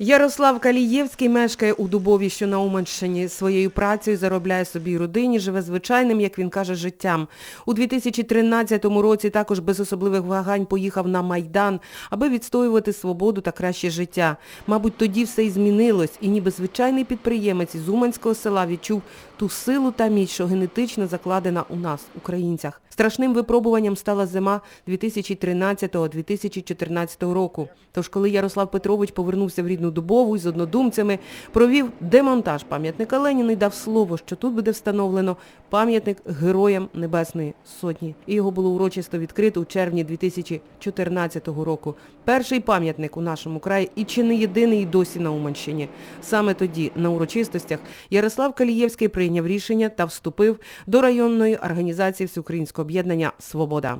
Ярослав Калієвський мешкає у Дубові, що на Уманщині. Своєю працею заробляє собі родині, живе звичайним, як він каже, життям. У 2013 році також без особливих вагань поїхав на Майдан, аби відстоювати свободу та краще життя. Мабуть, тоді все й змінилось, і ніби звичайний підприємець із Уманського села відчув ту силу та міць, що генетично закладена у нас, українцях. Страшним випробуванням стала зима 2013-2014 року. Тож, коли Ярослав Петрович повернувся в рідну Дубову із однодумцями, провів демонтаж пам'ятника Леніна і дав слово, що тут буде встановлено пам'ятник Героям Небесної Сотні. І його було урочисто відкрито у червні 2014 року. Перший пам'ятник у нашому краї і чи не єдиний досі на Уманщині. Саме тоді, на урочистостях, Ярослав Калієвський прийняв рішення та вступив до районної організації Всеукраїнського об'єднання «Свобода».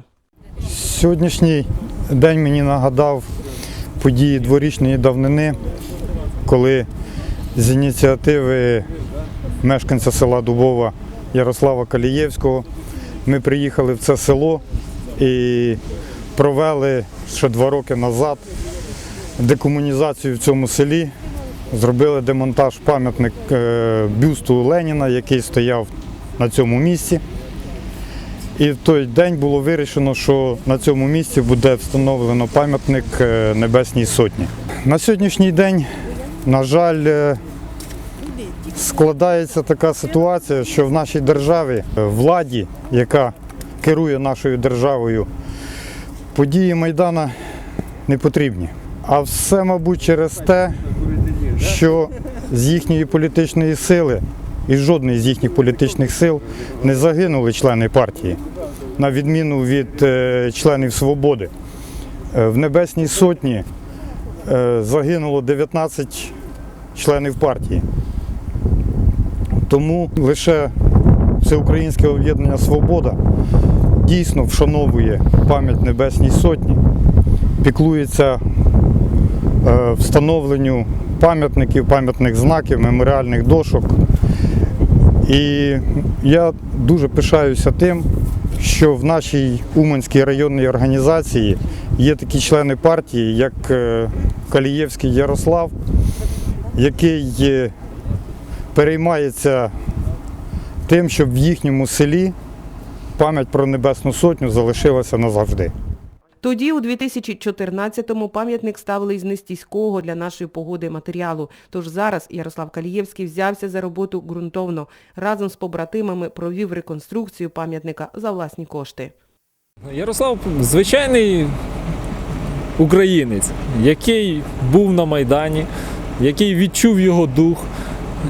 Сьогоднішній день мені нагадав події дворічної давнини, коли з ініціативи мешканця села Дубова Ярослава Калієвського ми приїхали в це село і провели ще два роки назад декомунізацію в цьому селі. Зробили демонтаж пам'ятник е, бюсту Леніна, який стояв на цьому місці. І в той день було вирішено, що на цьому місці буде встановлено пам'ятник е, Небесній Сотні. На сьогоднішній день, на жаль, е, складається така ситуація, що в нашій державі, е, владі, яка керує нашою державою, події Майдана не потрібні. А все, мабуть, через те, що з їхньої політичної сили і жодної з їхніх політичних сил не загинули члени партії, на відміну від е, членів Свободи. Е, В Небесній Сотні е, загинуло 19 членів партії. Тому лише Всеукраїнське об'єднання Свобода дійсно вшановує пам'ять Небесній Сотні, піклується встановленню пам'ятників, пам'ятних знаків, меморіальних дошок. І я дуже пишаюся тим, що в нашій Уманській районній організації є такі члени партії, як е, Калієвський Ярослав, який е, переймається тим, щоб в їхньому селі пам'ять про Небесну Сотню залишилася назавжди. Тоді, у 2014-му, пам'ятник ставили із нестійського для нашої погоди матеріалу. Тож зараз Ярослав Калієвський взявся за роботу ґрунтовно. Разом з побратимами провів реконструкцію пам'ятника за власні кошти. Ярослав звичайний українець, який був на Майдані, який відчув його дух.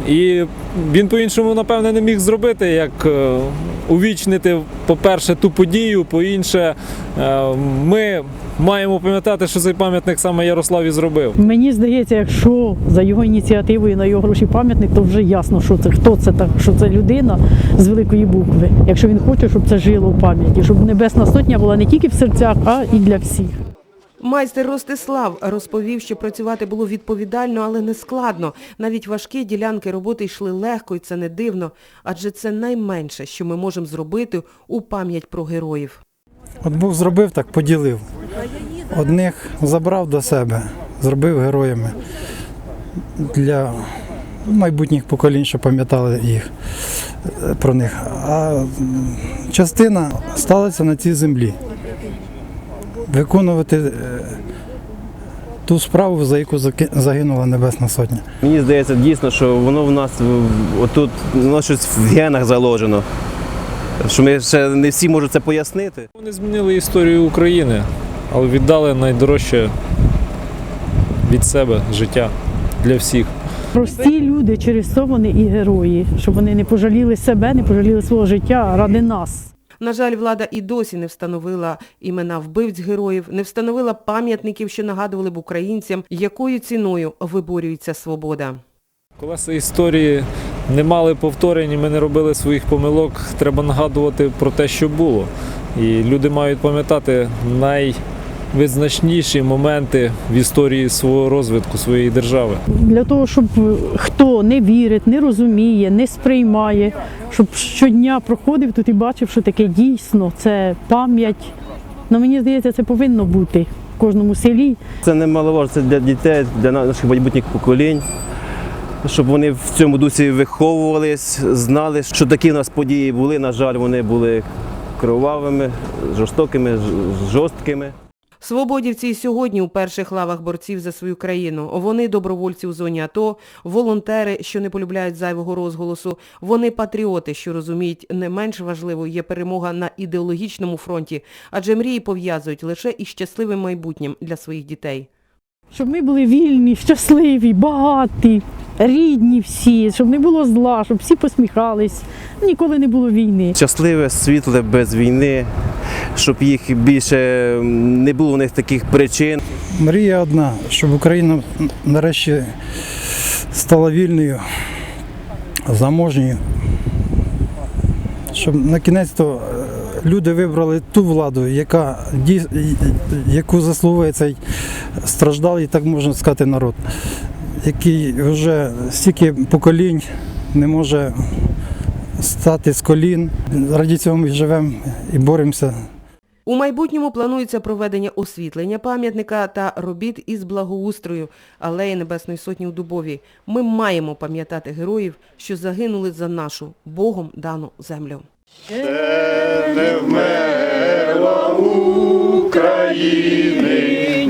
І він по-іншому, напевне, не міг зробити, як е, увічнити, по-перше, ту подію, по-інше, е, ми маємо пам'ятати, що цей пам'ятник саме Ярослав і зробив. Мені здається, якщо за його ініціативою на його гроші пам'ятник, то вже ясно, що це хто це так, що це людина з великої букви. Якщо він хоче, щоб це жило в пам'яті, щоб Небесна Сотня була не тільки в серцях, а і для всіх. Майстер Ростислав розповів, що працювати було відповідально, але не складно. Навіть важкі ділянки роботи йшли легко, і це не дивно, адже це найменше, що ми можемо зробити у пам'ять про героїв. От Бог зробив так, поділив. Одних забрав до себе, зробив героями для майбутніх поколінь, щоб пам'ятали їх е, про них. А частина сталася на цій землі. Виконувати е, ту справу, за яку заки- загинула Небесна Сотня. Мені здається дійсно, що воно в нас отут воно щось в генах заложено. Що ми ще не всі можуть це пояснити. Вони змінили історію України, але віддали найдорожче від себе життя для всіх. Прості люди, через це вони і герої, щоб вони не пожаліли себе, не пожаліли свого життя ради нас. На жаль, влада і досі не встановила імена вбивць героїв, не встановила пам'ятників, що нагадували б українцям, якою ціною виборюється свобода. Колеса історії не мали повторень, ми не робили своїх помилок. Треба нагадувати про те, що було. І люди мають пам'ятати найвизначніші моменти в історії свого розвитку своєї держави. Для того, щоб хто не вірить, не розуміє, не сприймає, щоб щодня проходив тут і бачив, що таке дійсно це пам'ять. Ну мені здається, це повинно бути. в кожному селі. Це немаловажно, це для дітей, для наших майбутніх поколінь. Щоб вони в цьому дусі виховувались, знали, що такі в нас події були. На жаль, вони були кровавими, жорстокими, жорсткими. Свободівці і сьогодні у перших лавах борців за свою країну. Вони добровольці у зоні АТО, волонтери, що не полюбляють зайвого розголосу. Вони патріоти, що розуміють, не менш важливою є перемога на ідеологічному фронті, адже мрії пов'язують лише із щасливим майбутнім для своїх дітей. Щоб ми були вільні, щасливі, багаті, рідні всі, щоб не було зла, щоб всі посміхались, ніколи не було війни. Щасливе, світле, без війни, щоб їх більше не було в них таких причин. Мрія одна, щоб Україна нарешті стала вільною, заможньою. Щоб на кінець то люди вибрали ту владу, яка яку заслуговує цей страждалий, так можна сказати, народ, який вже стільки поколінь не може стати з колін. Раді цього ми живемо і боремося. У майбутньому планується проведення освітлення пам'ятника та робіт із благоустрою Алеї Небесної Сотні у Дубові. Ми маємо пам'ятати героїв, що загинули за нашу Богом дану землю. не вмерла України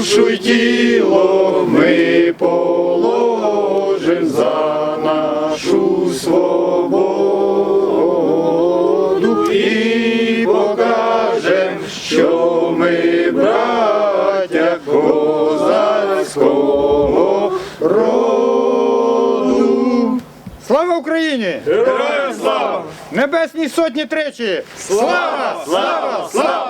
Душу й тіло ми положим за нашу свободу і покажем, що ми браття козацького роду. Слава Україні! Героям слава! Небесній сотні тричі! Слава! Слава! Слава!